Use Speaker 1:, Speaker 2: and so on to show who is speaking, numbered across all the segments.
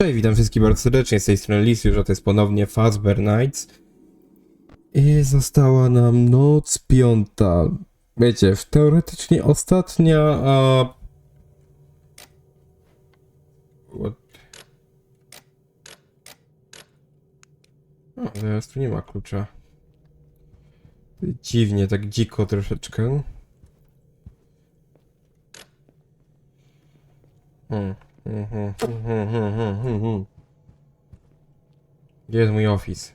Speaker 1: Cześć, witam wszystkich bardzo serdecznie z tej strony Lisiusz, a to jest ponownie Fazbear Nights. I została nam noc piąta. Wiecie, teoretycznie ostatnia, a... What? O, teraz tu nie ma klucza. Dziwnie, tak dziko troszeczkę. Hmm. Gdzie jest mój office?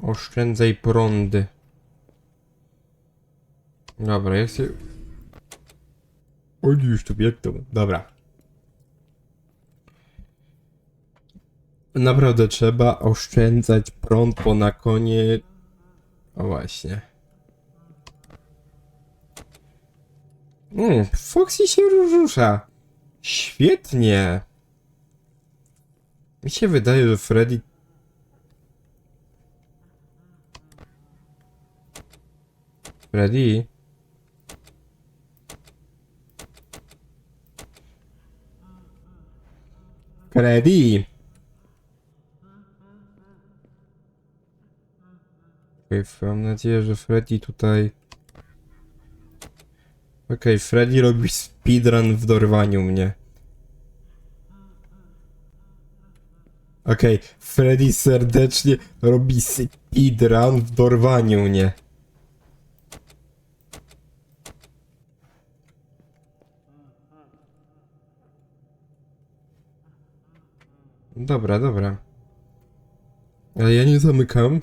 Speaker 1: Oszczędzaj prądy. Dobra, jak się... O, już tu to... Dobra. Naprawdę trzeba oszczędzać prąd, bo na konie... O właśnie. Mm, Foxy się rusza. Świetnie. Mi się wydaje, że Freddy... Freddy? Freddy! Okej, mam nadzieję, że Freddy tutaj... Okej, Freddy robi speedrun w dorwaniu mnie. Okej, Freddy serdecznie robi speedrun w dorwaniu mnie. Dobra, dobra. Ale ja nie zamykam.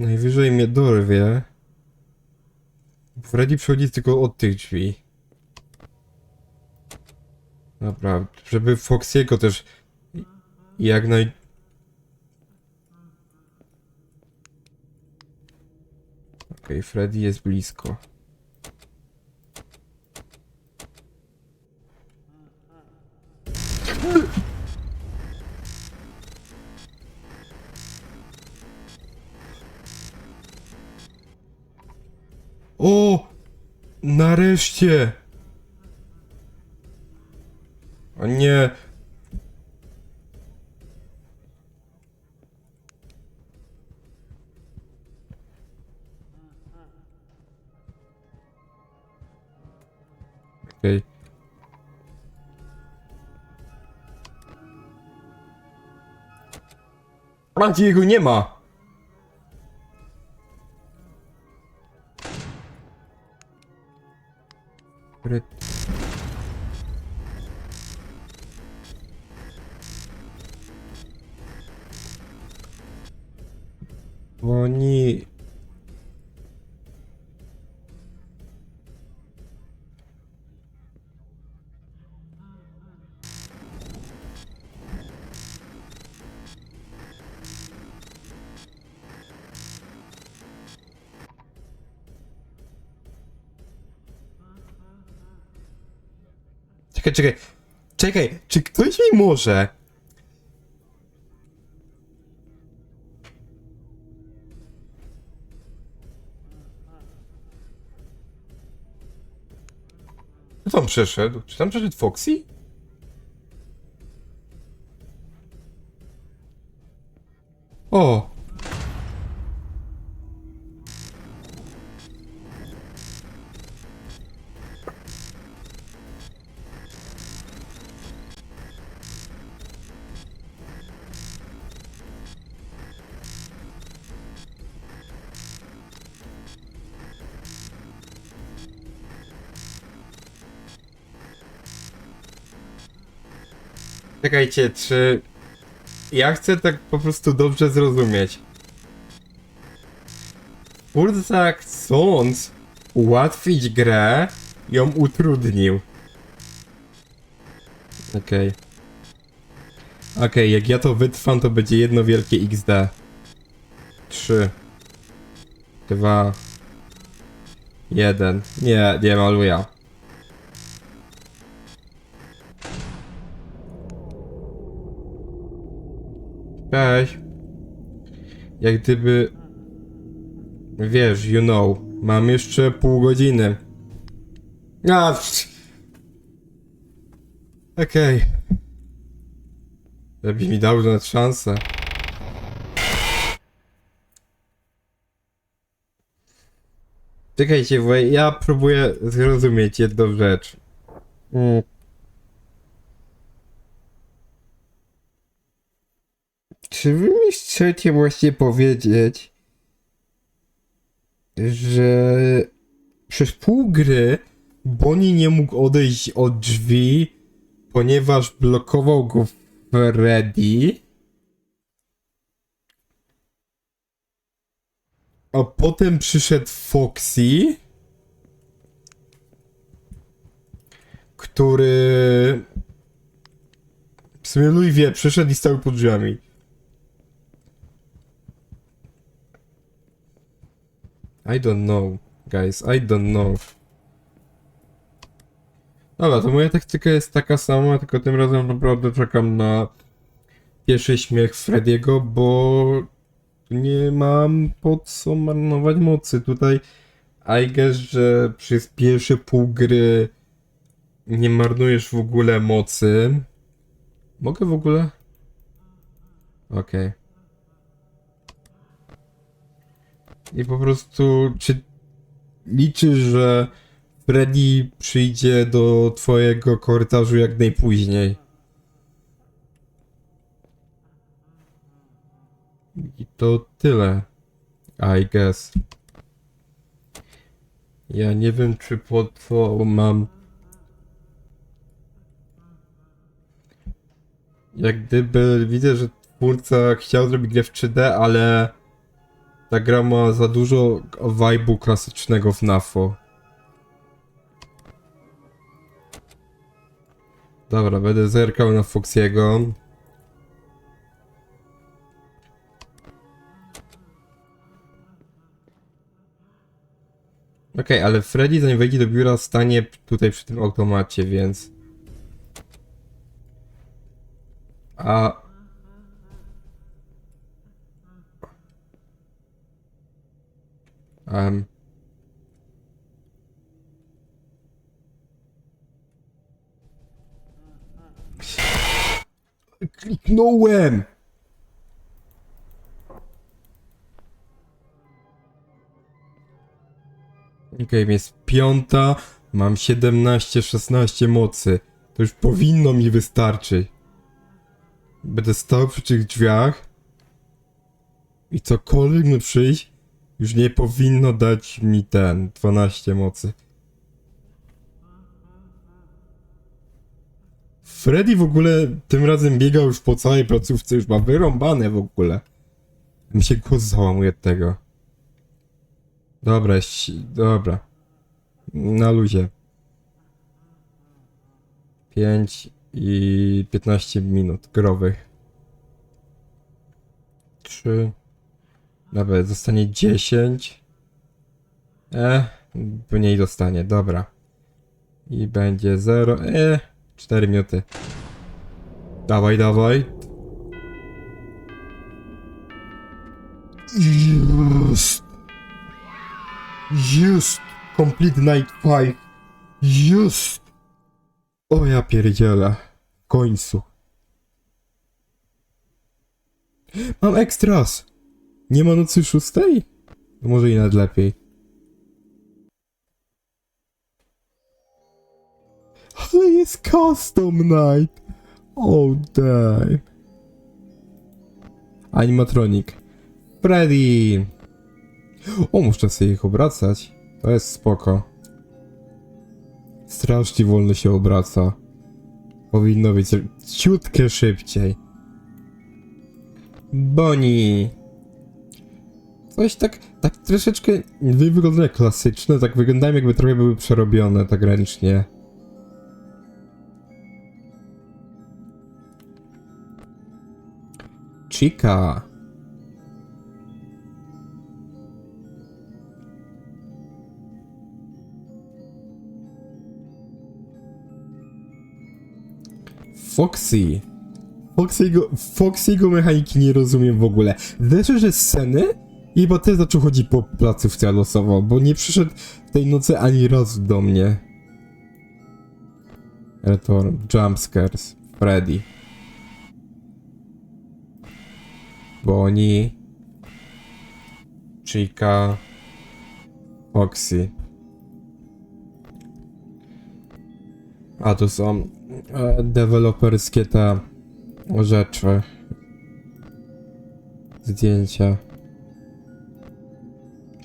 Speaker 1: Najwyżej mnie dorwie. Freddy przychodzi tylko od tych drzwi. Dobra, żeby Foxiego też jak naj... Okej, Freddy jest blisko. Nareszcie! O nie! Okej. Okay. jego nie ma! Bo oni... Czekaj, czekaj. Czekaj, czy ktoś mi może... przeszedł? Czy tam przeszedł Foxy? O! Czekajcie, czy... Ja chcę tak po prostu dobrze zrozumieć. Twórca chcąc ułatwić grę, ją utrudnił. Okej. Okej, jak ja to wytrwam, to będzie jedno wielkie XD. Trzy. Dwa. Jeden. Nie, nie maluję. Cześć. Jak gdyby... Wiesz, you know, mam jeszcze pół godziny. A. Okej. Lepiej mi dał nawet szansę. Czekajcie, bo ja próbuję zrozumieć jedną rzecz. Mm. Czy wy mi chcecie właśnie powiedzieć, że przez pół gry Bonnie nie mógł odejść od drzwi, ponieważ blokował go Freddy? A potem przyszedł Foxy, który... W sumie Louis wie, przyszedł i stał pod drzwiami. I don't know, guys, I don't know. Dobra, to moja taktyka jest taka sama, tylko tym razem naprawdę czekam na pierwszy śmiech Frediego, bo nie mam po co marnować mocy. Tutaj I guess, że przez pierwsze pół gry nie marnujesz w ogóle mocy. Mogę w ogóle? Okej. I po prostu, czy liczysz, że Freddy przyjdzie do twojego korytarzu jak najpóźniej? I to tyle. I guess. Ja nie wiem, czy po co mam. Jak gdyby widzę, że twórca chciał zrobić grę w 3D, ale ta gra ma za dużo vibe'u klasycznego FNAF-u. Dobra, będę zerkał na Foxiego. Okej, ale Freddy zanim wejdzie do biura stanie tutaj przy tym automacie, więc... A... Um... Kliknąłem! Okej, jest piąta, mam 17-16 mocy. To już powinno mi wystarczyć. Będę stał przy tych drzwiach i cokolwiek mi przyjść, już nie powinno dać mi ten 12 mocy. Freddy w ogóle tym razem biegał już po całej placówce, już ma wyrąbane w ogóle. Mi się głos załamuje tego. Dobra, dobra. Na luzie. 5 i 15 minut growych. 3. Nawet zostanie 10. E, mniej dostanie, dobra. I będzie 0. E, 4 minuty. Dawaj, dawaj. Jest. Jest. Complete Night 5. Jest. O ja pierdzielę. W końcu. Mam ekstras. Nie ma nocy szóstej? Może i nawet lepiej. Ale jest custom night. Oh damn. Animatronic. Freddy. O, muszę sobie ich obracać. To jest spoko. Strasznie wolno się obraca. Powinno być ciutkę szybciej. Bonnie. Coś tak, tak troszeczkę nie wygląda jak klasyczne, tak wyglądają jakby trochę były przerobione tak ręcznie. Chica. Foxy. Foxy'ego, Foxy'ego mechaniki nie rozumiem w ogóle. Wierzę, że sceny i chyba też zaczął chodzić po placówce losowo, bo nie przyszedł tej nocy ani razu do mnie. Return. Jumpscares. Freddy. Bonnie. Chica. Foxy. A tu są e, deweloperskie te rzeczy. Zdjęcia.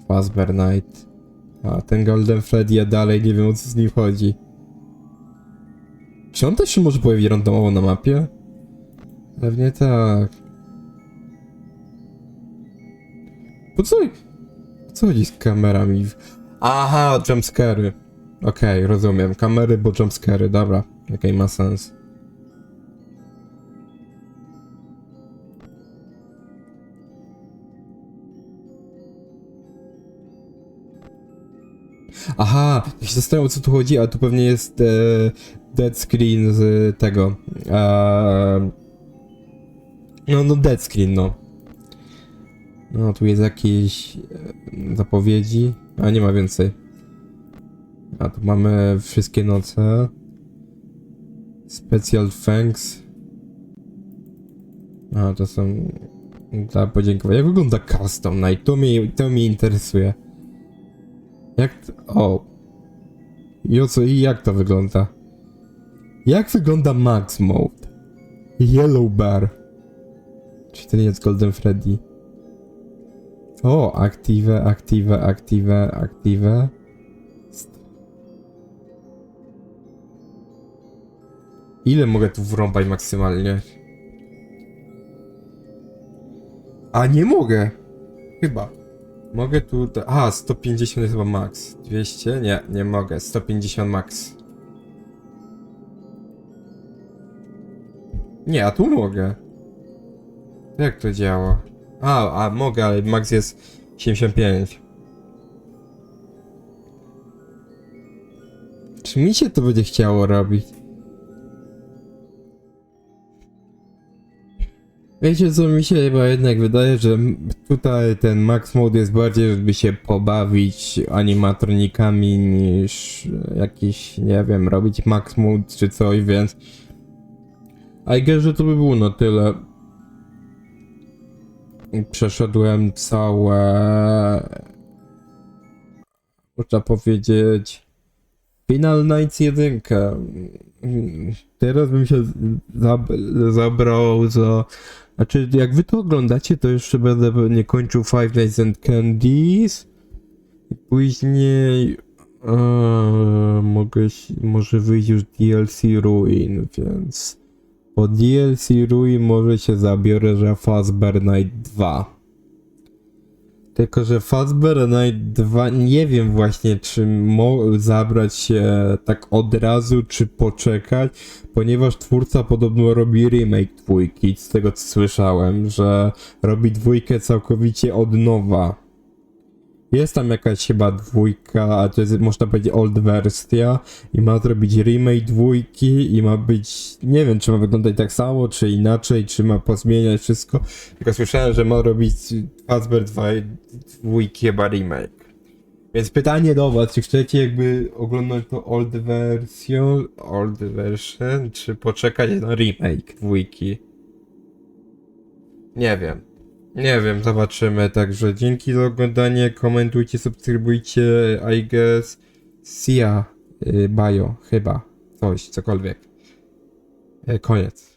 Speaker 1: Fazbear Night. A ten Golden Freddy ja dalej nie wiem o co z nim chodzi. Czy on też się może pojawi randomowo na mapie? Pewnie tak. Po co? Co chodzi z kamerami? Aha, jumpscary. Okej, rozumiem. Kamery, bo jumpscary, dobra. Okej, ma sens. Aha, ja się zastanawiam o co tu chodzi, a tu pewnie jest e, dead screen z tego. E, no, no dead screen, no. No, tu jest jakieś e, zapowiedzi, a nie ma więcej. A tu mamy wszystkie noce. Special thanks. A, to są dla podziękowania. Jak wygląda Custom Night? To mnie, to mnie interesuje. Jak O. I o co, i jak to wygląda? Jak wygląda Max Mode? Yellow Bar. Czy to nie jest Golden Freddy? O, active, active, active, active. Ile mogę tu wrąbać maksymalnie? A nie mogę! Chyba. Mogę tu... A, 150 jest chyba max. 200? Nie, nie mogę. 150 max. Nie, a tu mogę. Jak to działa? A, a mogę, ale max jest 75. Czy mi się to będzie chciało robić? Wiecie co, mi się chyba jednak wydaje, że tutaj ten max mode jest bardziej, żeby się pobawić animatronikami niż jakiś, nie wiem, robić max mode czy coś, więc I guess, że to by było na tyle. Przeszedłem całe, można powiedzieć, Final Nights 1. Teraz bym się zab- zabrał za znaczy, jak wy to oglądacie, to jeszcze będę pewnie kończył Five Nights and Candies. I później e, mogę, może wyjść już DLC Ruin, więc po DLC Ruin może się zabiorę, że Fazbear Night 2. Tylko, że Fazbear Night 2 nie wiem właśnie, czy mo- zabrać się tak od razu, czy poczekać, ponieważ twórca podobno robi remake dwójki, z tego co słyszałem, że robi dwójkę całkowicie od nowa. Jest tam jakaś chyba dwójka, a to jest można powiedzieć old wersja i ma zrobić remake dwójki i ma być, nie wiem czy ma wyglądać tak samo, czy inaczej, czy ma pozmieniać wszystko, tylko słyszałem, że ma robić Fazbear 2 dwójki chyba remake. Więc pytanie do was, czy chcecie jakby oglądać to old wersją, old version, czy poczekać na remake dwójki? Nie wiem. Nie wiem, zobaczymy. Także dzięki za oglądanie, komentujcie, subskrybujcie, I guess. Ya, y, bio, chyba, coś, cokolwiek. Y, Koniec.